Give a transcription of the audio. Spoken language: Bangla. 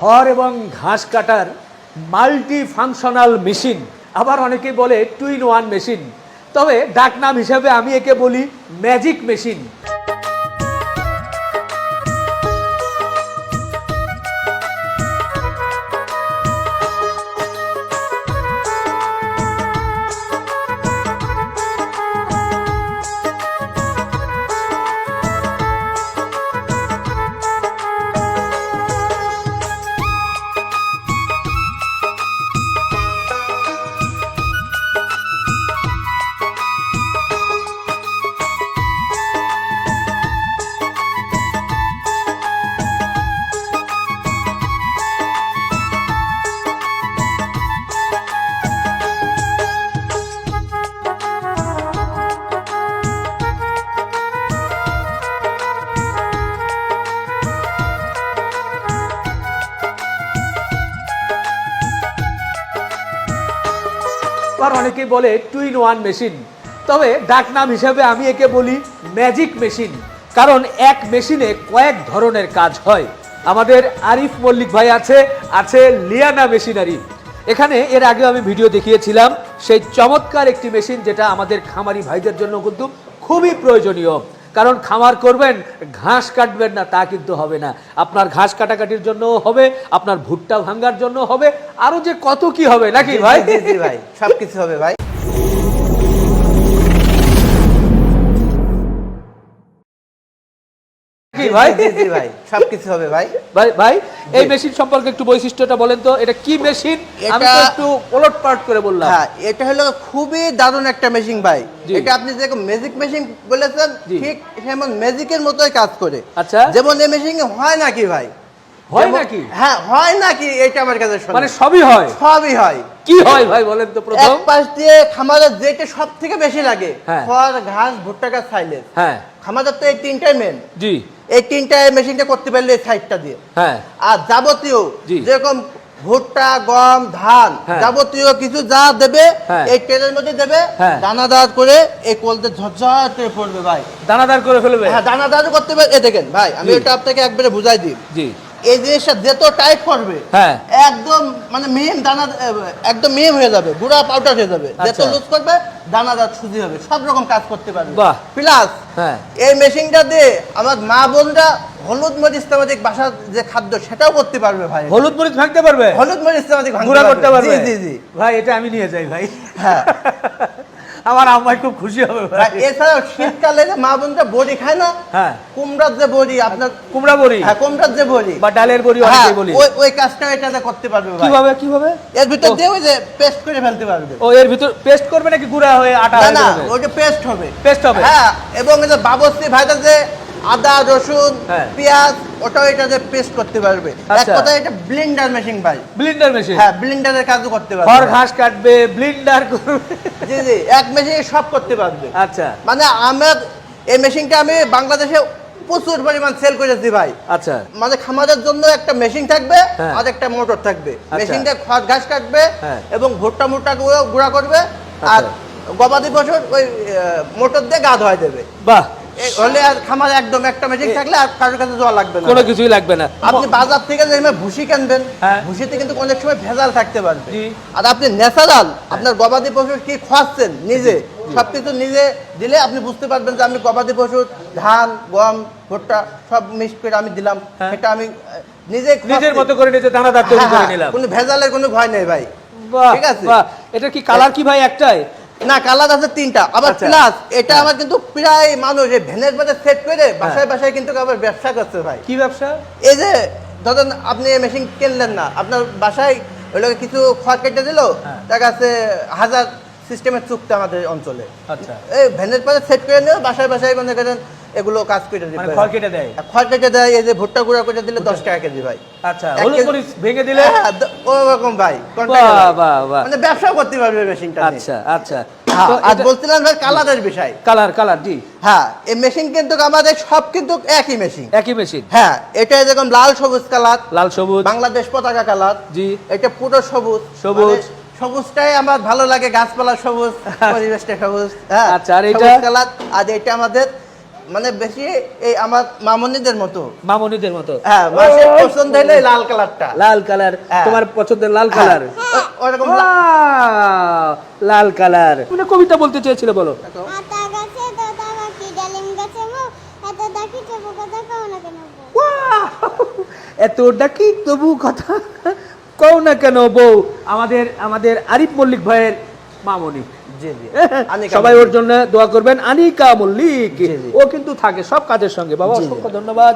খড় এবং ঘাস কাটার মাল্টি ফাংশনাল মেশিন আবার অনেকে বলে টু ইন ওয়ান মেশিন তবে ডাকনাম হিসাবে আমি একে বলি ম্যাজিক মেশিন আবার অনেকেই বলে টু ইন ওয়ান মেশিন তবে ডাকনাম হিসাবে আমি একে বলি ম্যাজিক মেশিন কারণ এক মেশিনে কয়েক ধরনের কাজ হয়। আমাদের আরিফ মল্লিক ভাই আছে আছে লিয়ানা মেশিনারি এখানে এর আগে আমি ভিডিও দেখিয়েছিলাম, সেই চমৎকার একটি মেশিন যেটা আমাদের খামারি ভাইদের জন্য কিন্তু খুবই প্রয়োজনীয়। কারণ খামার করবেন ঘাস কাটবেন না তা কিন্তু হবে না। আপনার ঘাস কাটাকাটির জন্য হবে আপনার ভুট্টা ভাঙ্গার জন্য হবে আরও যে কত কি হবে নাকি ভাই? ভাই সবকিছু হবে ভাই। ভাই? জি, জি ভাই। সবকিছু হবে ভাই। ভাই ভাই এই মেশিন সম্পর্কে একটু বৈশিষ্ট্যটা বলেন তো। এটা কি মেশিন আমি তো একটু ওলট পালট করে বললাম। হ্যাঁ এটা হলো খুবই দারুণ একটা মেশিন ভাই। এটা আপনি যে ম্যাজিক মেশিন বলেছেন ঠিক যেমন ম্যাজিকের মতোই কাজ করে। আচ্ছা। যেমন এই মেশিন হয় নাকি ভাই? হয় নাকি? হ্যাঁ হয় নাকি এটা আমার কাছে মানে সবই হয়? সবই হয়। কি হয় ভাই বলেন তো প্রথম? এক পাশ দিয়ে খামারের যেটা সব থেকে বেশি লাগে হ্যাঁ। খড় ঘাস ভুট্টা গাছ সাইলেজ। হ্যাঁ। খামারের তো এই তিনটাই মেন জি। এই তিনটায় মেশিনটা করতে পারলে সাইডটা দিয়ে। হ্যাঁ। আর যাবতীয় যেরকম ভুট্টা গম ধান হ্যাঁ। যাবতীয় কিছু যা দেবে হ্যাঁ। এই ট্রেনের মধ্যে দেবে। দানাদার করে এই কলতে ঝরঝর করে পড়বে ভাই। দানাদার করে ফেলবে? হ্যাঁ দানাদার করতে পারে এ দেখেন ভাই আমি। এটা আপনাকে একবারে বুঝাই দিই। জি। এই জিনিসটা যত টাইট করবে হ্যাঁ। একদম মানে মিহিন দানা একদম মিহিন হয়ে যাবে গুঁড়া পাউডার হয়ে যাবে। যত আচ্ছা। লুজ করবে দানাদার সুজি হবে সব রকম কাজ করতে পারবে। বাহ। প্লাস হ্যাঁ। এই মেশিনটা দিয়ে আমার মা বোনরা হলুদ মরিচ তামাজিক বাসার যে খাদ্য সেটাও করতে পারবে ভাই। হলুদ মরিচ ভাঙতে পারবে? হলুদ মরিচ ভাঙতে গুঁড়া করতে পারবে? জি জি জি। ভাই এটা আমি নিয়ে যাই ভাই। হ্যাঁ। আমার আম্মাই খুব খুশি হবে এছাড়াও শীতকালে যে মা বোনটা বড়ি খায় না হ্যাঁ। কুমড়ার যে বড়ি আপনার কুমড়া বড়ি? হ্যাঁ কুমড়ার যে বড়ি। বা ডালের বড়ি হ্যাঁ, অনেকেই বলি। ওই ওই কাজটা এটা করতে পারবে ভাই। কীভাবে কীভাবে? এর ভিতর দিয়ে ওই যে পেস্ট করে ফেলতে পারবে। ও এর ভিতর পেস্ট করবে নাকি গুঁড়া হয়ে আটা না হয়ে না ওইটা পেস্ট হবে। পেস্ট হবে? হ্যাঁ এবং এই যে বাবস্তি ভাইটা যে আদা রসুন হ্যাঁ। পেঁয়াজ ওটাও এটা যে পেস্ট করতে পারবে এক আচ্ছা। কথা এটা ব্লেন্ডার মেশিন ভাই ব্লিন্ডার মেশিন হ্যাঁ ব্লেন্ডারের কাজও করতে পারবে খড় ঘাস কাটবে ব্লিন্ডার করবে জি জি এক মেশিনে সব করতে পারবে আচ্ছা মানে আমার এই মেশিনটা আমি বাংলাদেশে প্রচুর পরিমাণ সেল করেছি ভাই আচ্ছা মানে খামারের জন্য একটা মেশিন থাকবে হ্যাঁ। আর একটা মোটর থাকবে আচ্ছা। মেশিনটা খড় ঘাস কাটবে হ্যাঁ। এবং ভুট্টা মুট্টা গুঁড়ো গুঁড়া করবে আর আচ্ছা। গবাদি পশু ওই মোটর দিয়ে গা ধোয়া দেবে বাহ হলে আর খামার একদম একটা এ- থাকলে আর কারোর কাছে যাওয়া লাগবে না। কোনো কিছুই লাগবে না। আপনি বাজার থেকে যে ভুসি কিনবেন হ্যাঁ। ভুসিতে কিন্তু অনেক সময় ভেজাল থাকতে পারবে আর আপনি ন্যাচারাল আপনার গবাদি পশু কি খাওয়াচ্ছেন নিজে? সবকিছু নিজে দিলে আপনি বুঝতে পারবেন যে আমি গবাদি পশুর ধান গম ভুট্টা সব মিক্স করে আমি দিলাম। হ্যাঁ। সেটা আমি নিজে নিজের মতো করে নিজে দানাদার তৈরি হ্যাঁ, করে নিলাম। কোনো ভেজালের কোনো ভয় নেই ভাই। ঠিক আছে। এটা কি কালার কি ভাই একটাই? না কালার আছে তিনটা। আবার আচ্ছা। প্লাস এটা আমার কিন্তু প্রায় মানুষ এই ভ্যানের মধ্যে সেট করে বাসায় বাসায় কিন্তু আবার ব্যবসা করছে ভাই। কি ব্যবসা? এই যে ধরেন আপনি মেশিন কিনলেন না আপনার বাসায় ওই লোকে কিছু খড় কেটে দিল হ্যাঁ। তার কাছে হাজার সিস্টেমের চুক্তি আমাদের অঞ্চলে। আচ্ছা। এই ভ্যানের পরে সেট করে নিয়ে বাসায় বাসায় মনে করেন এগুলো কাজ করে দিবে মানে খড় কেটে দেয়? খড় কেটে দেয় এই যে ভুট্টা গুঁড়া করে দিলে দশ টাকা কেজি ভাই। আচ্ছা হলুদ মরিচ ভেঙে দিলে? হ্যাঁ, ওরকম ভাই মানে ব্যবসা করতে পারবে মেশিনটা আচ্ছা আচ্ছা। হ্যাঁ, এটা- বলছিলাম ভাই কালারের বিষয়। কালার কালার জি। হ্যাঁ এই মেশিন কিন্তু আমাদের সব কিন্তু একই মেশিন একই মেশিন হ্যাঁ এটা যেরকম লাল সবুজ কালার লাল সবুজ। বাংলাদেশ পতাকা কালার জি। এটা পুরো সবুজ। সবুজ। মানে সবুজটাই আমার ভালো লাগে গাছপালা সবুজ পরিবেশটা সবুজ হ্যাঁ আচ্ছা, আর এটা? কালার আর এটা আমাদের মানে বেশি এই আমার মামনিদের মতো। মামনিদের মতো। হ্যাঁ মাসে পছন্দ হলে লাল কালারটা। লাল কালার হ্যাঁ। তোমার পছন্দের লাল কালার। হ্যাঁ, ওরকম লা- লাল কালার। তুমি কবিতা বলতে চেয়েছিলে বলো। আতা গাছে তোতা পাখি ডালিম গাছে মো এত ডাকি তবু কথা কও না কেন বউ? ওয়াও, এত ডাকি তবু কথা কও না কেন বউ? আমাদের আমাদের আরিফ মল্লিক ভাইয়ের মামনি। সবাই ওর জন্য দোয়া করবেন। আনিকা মল্লিক। ও কিন্তু থাকে সব কাজের সঙ্গে। বাবা। অসংখ্য ধন্যবাদ।